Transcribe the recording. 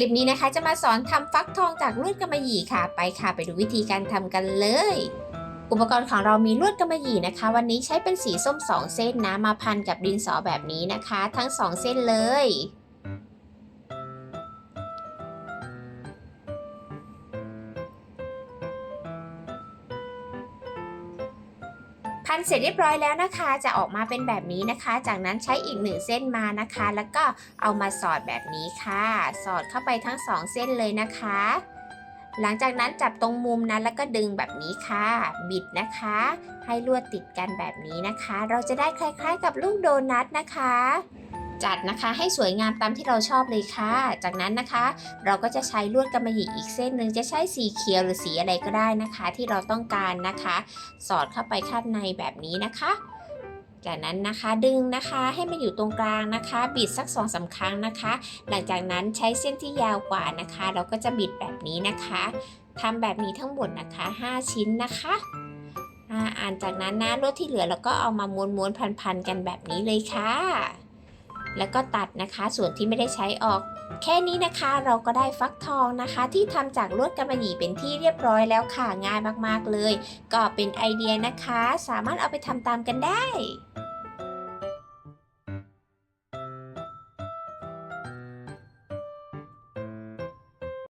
คลิปนี้นะคะจะมาสอนทำฟักทองจากลวดกำมะหยี่ค่ะ ไปค่ะไปดูวิธีการทำกันเลย อุปกรณ์ของเรามีลวดกำมะหยี่นะคะ วันนี้ใช้เป็นสีส้ม 2 เส้นนะมาพันกับดินสอแบบนี้นะคะ ทั้ง 2 เส้นเลย พันเสร็จเรียบร้อยแล้วนะคะ จะออกมาเป็นแบบนี้นะคะ จากนั้นใช้อีกหนึ่งเส้นมานะคะ แล้วก็เอามาสอดแบบนี้ค่ะ สอดเข้าไปทั้งสองเส้นเลยนะคะ หลังจากนั้นจับตรงมุมนั้นแล้วก็ดึงแบบนี้ค่ะ บิดนะคะ ให้ลวดติดกันแบบนี้นะคะ เราจะได้คล้ายๆกับลูกโดนัทนะคะ จัดนะคะ ให้สวยงามตามที่เราชอบเลยค่ะ จากนั้นนะคะ เราก็จะใช้ลวดกำมะหยี่อีกเส้นหนึ่งจะใช้สีเขียวหรือสีอะไรก็ได้นะคะ ที่เราต้องการนะคะ สอดเข้าไปข้างในแบบนี้นะคะจากนั้นนะคะดึงนะคะให้มาอยู่ตรงกลางนะคะ บิดสักสองสาครั้งนะคะ หลังจากนั้นใช้เส้นที่ยาวกว่านะคะ เราก็จะบิดแบบนี้นะคะทำแบบนี้ทั้งหมดนะคะ 5 ชิ้นนะคะอ่านจากนั้นนะลวดที่เหลือเราก็เอามาม้วนๆพันๆกันแบบนี้เลยค่ะ แล้วก็ตัดนะคะส่วนที่ไม่ได้ใช้ออก แค่นี้นะคะเราก็ได้ฟักทองนะคะ ที่ทำจากลวดกำมะหยี่เป็นที่เรียบร้อยแล้วค่ะง่ายมากๆเลย ก็เป็นไอเดียนะคะ สามารถเอาไปทำตามกันได้